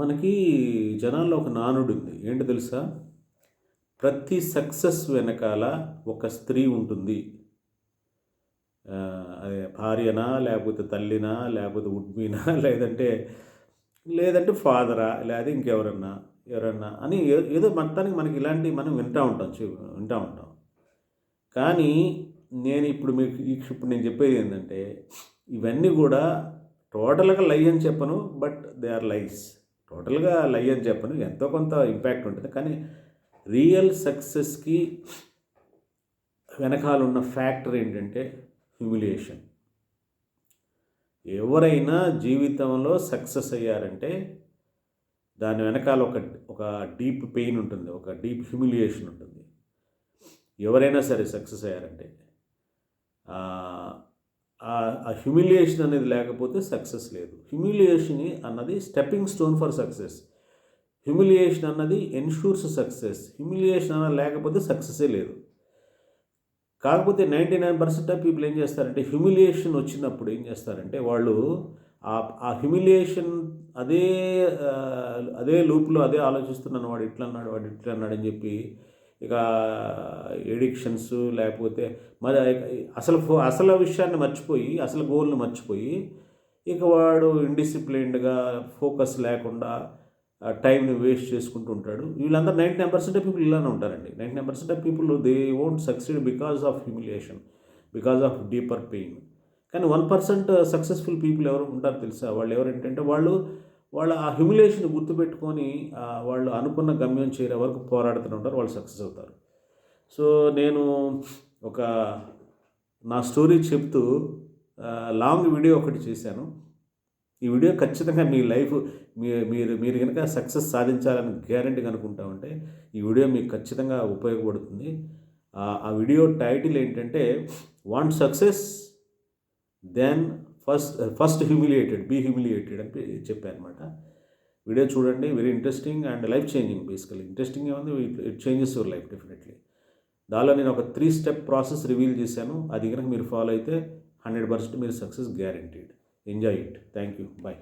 మనకి జనాల్లో ఒక నానుడు ఉంది ఏంటో తెలుసా? ప్రతి సక్సెస్ వెనకాల ఒక స్త్రీ ఉంటుంది. అదే భార్యనా లేకపోతే తల్లినా లేకపోతే ఉడ్మీనా లేదంటే లేదంటే ఫాదరా లేదా ఇంకెవరన్నా ఎవరన్నా అని ఏదో మొత్తానికి మనకి ఇలాంటివి మనం వింటూ ఉంటాం వింటూ ఉంటాం. కానీ నేను ఇప్పుడు మీకు ఇప్పుడు నేను చెప్పేది ఏంటంటే ఇవన్నీ కూడా టోటల్గా లై అని చెప్పను బట్ దే ఆర్ లైస్. టోటల్గా లై అని చెప్పను ఎంతో కొంత ఇంపాక్ట్ ఉంటుంది. కానీ రియల్ సక్సెస్కి వెనకాల ఉన్న ఫ్యాక్టర్ ఏంటంటే హ్యూమిలియేషన్. ఎవరైనా జీవితంలో సక్సెస్ అయ్యారంటే దాని వెనకాల ఒక ఒక డీప్ పెయిన్ ఉంటుంది ఒక డీప్ హ్యూమిలియేషన్ ఉంటుంది. ఎవరైనా సరే సక్సెస్ అయ్యారంటే ఆ- హ్యూమిలియేషన్ అనేది లేకపోతే సక్సెస్ లేదు. హ్యూమిలియేషన్ అన్నది stepping stone for success humiliation అన్నది ఎన్షూర్స్ సక్సెస్ హ్యూమిలియేషన్ అన్నది లేకపోతే సక్సెసే లేదు. కాకపోతే ninety nine percent of people ఏం చేస్తారంటే హ్యూమిలియేషన్ వచ్చినప్పుడు ఏం చేస్తారంటే వాళ్ళు ఆ ఆ హ్యూమిలియేషన్ అదే అదే లూప్లో అదే ఆలోచిస్తున్నాను వాడు ఇట్లా అన్నాడు వాడు ఇట్లా అన్నాడు అని చెప్పి ఇక ఎడిక్షన్స్ లేకపోతే మరి అసలు ఫో అసలు విషయాన్ని మర్చిపోయి అసలు గోల్ని మర్చిపోయి ఇక వాడు ఇండిసిప్లిన్డ్గా ఫోకస్ లేకుండా టైంని వేస్ట్ చేసుకుంటూ ఉంటాడు. వీళ్ళందరూ ninety nine percent of people ఇలానే ఉంటారండి. Ninety nine percent of people they won't succeed because of humiliation because of deeper pain కానీ వన్ పర్సెంట్ సక్సెస్ఫుల్ పీపుల్ ఎవరు ఉంటారు తెలుసా? వాళ్ళు ఎవరంటే వాళ్ళు వాళ్ళ ఆ హ్యూమిలేషన్ గుర్తుపెట్టుకొని వాళ్ళు అనుకున్న గమ్యం చేరే వరకు పోరాడుతూ ఉంటారు వాళ్ళు సక్సెస్ అవుతారు. సో నేను ఒక నా స్టోరీ చెప్తూ లాంగ్ వీడియో ఒకటి చేశాను. ఈ వీడియో ఖచ్చితంగా మీ లైఫ్ మీ మీరు మీరు కనుక సక్సెస్ సాధించాలని గ్యారంటీ అనుకుంటా ఉంటే ఈ వీడియో మీకు ఖచ్చితంగా ఉపయోగపడుతుంది. ఆ వీడియో టైటిల్ ఏంటంటే want success then first first humiliated be humiliated అని చెప్పాను అనమాట వీడియో చూడండి very interesting and life changing basically. Interesting ఏముంది? It changes your life definitely. దానిలో నేను ఒక త్రీ స్టెప్ ప్రాసెస్ రివీల్ చేశాను. అది కనుక మీరు ఫాలో అయితే హండ్రెడ్ పర్సెంట్ మీరు success guaranteed. Enjoy it. Thank you. Bye.